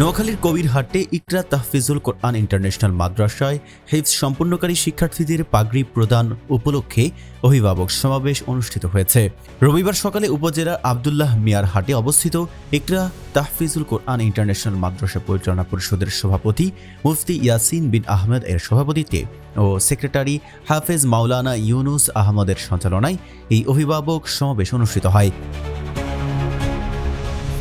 নোয়াখালীর কবিরহাটে ইকরা তাহফিজুল কোরআন ইন্টারন্যাশনাল মাদ্রাসায় হেফজ সম্পন্নকারী শিক্ষার্থীদের পাগড়ি প্রদান উপলক্ষে অভিভাবক সমাবেশ অনুষ্ঠিত হয়েছে। রবিবার সকালে উপজেলার আবদুল্লাহ মিয়ার হাটে অবস্থিত ইকরা তাহফিজুল কোরআন ইন্টারন্যাশনাল মাদ্রাসা পরিচালনা পরিষদের সভাপতি মুফতি ইয়াসিন বিন আহমেদ এর সভাপতিত্বে ও সেক্রেটারি হাফেজ মাওলানা ইউনুস আহমদের সঞ্চালনায় এই অভিভাবক সমাবেশ অনুষ্ঠিত হয়।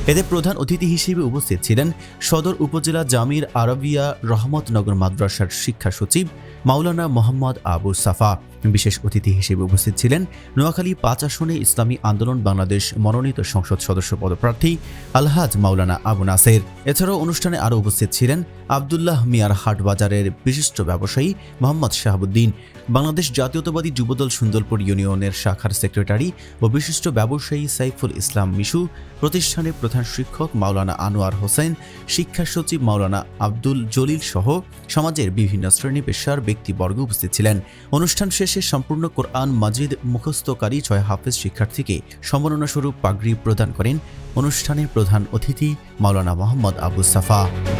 এতে প্রধান অতিথি হিসেবে উপস্থিত ছিলেন সদর উপজেলা জামির আরবিয়া রহমতনগর মাদ্রাসার শিক্ষা সচিব মাওলানা মোহাম্মদ আবু সাফা। বিশেষ অতিথি হিসেবে উপস্থিত ছিলেন নোয়াখালী পাঁচ আসনে ইসলামী আন্দোলন বাংলাদেশ মনোনীত সংসদ সদস্য পদপ্রার্থী আলহাজ মাওলানা আবু নাসের। এছাড়াও অনুষ্ঠানে আরও উপস্থিত ছিলেন আবদুল্লাহ মিয়ার হাট বাজারের বিশিষ্ট ব্যবসায়ী মোহাম্মদ শাহাবুদ্দিন, বাংলাদেশ জাতীয়তাবাদী যুবদল সুন্দরপুর ইউনিয়নের শাখার সেক্রেটারি ও বিশিষ্ট ব্যবসায়ী সাইফুল ইসলাম মিশু, প্রতিষ্ঠানের প্রধান শিক্ষক মাওলানা আনোয়ার হোসেন, শিক্ষা সচিব মাওলানা আব্দুল জলিল সহ সমাজের বিভিন্ন শ্রেণি পেশার ব্যক্তিবর্গ উপস্থিত ছিলেন। অনুষ্ঠান শেষে সম্পূর্ণ কোরআন মাজিদ মুখস্থকারী ছয় হাফেজ শিক্ষার্থীকে সম্মাননা স্বরূপ পাগড়ি প্রদান করেন অনুষ্ঠানের প্রধান অতিথি মাওলানা মোহাম্মদ আবু সাফা।